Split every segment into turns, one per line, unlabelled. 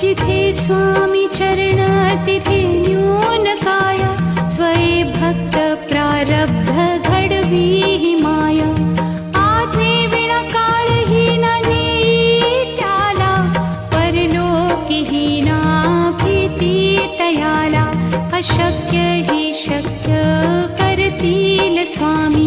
जिथे स्वामी चरणतिथिन्यूनकाय स्वये त्याला आग्ने विणाकालहीना ना परलोकिहीनाप्रीति तयाला अशक्य ही शक्य स्वामी न स्वामी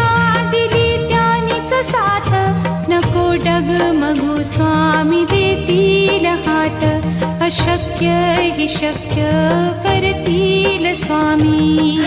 ग मगो स्वामी देतील हात अशक्य शक्य करतील स्वामी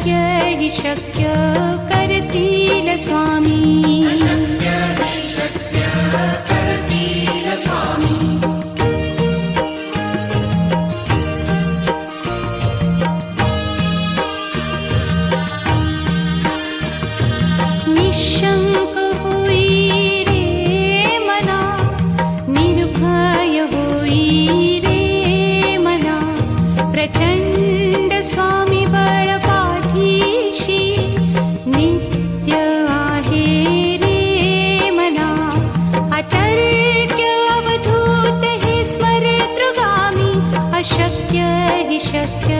शक्य हि शक्य करती स्वामी अशक्य ही शक्य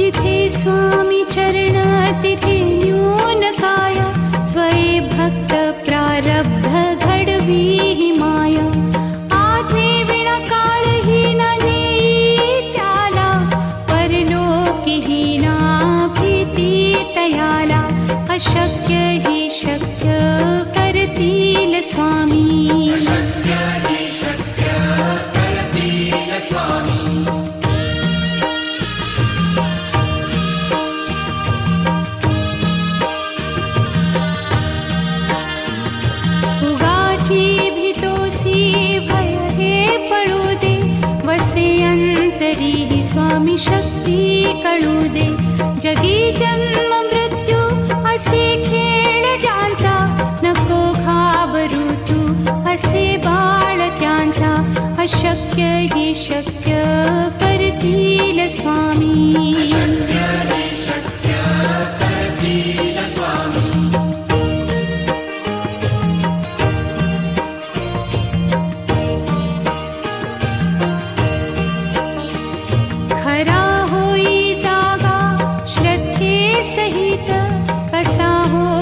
िते स्वामी चरणातिथिन्यूनकाय स्वये भक्तप्रारब्धगढवीमाय आग्ने कालहीना नीत्याला परलोकिहीना प्रीति तयाला अशक्य ही शक्य करति न स्वामी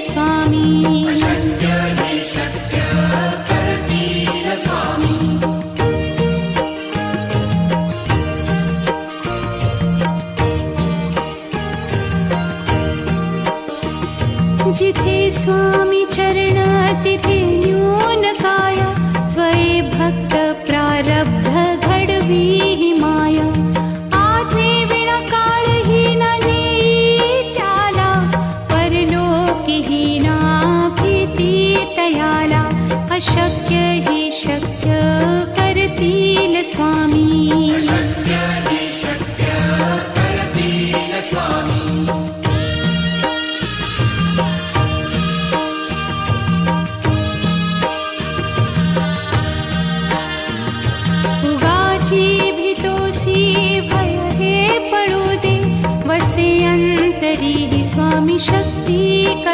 Swami. Thank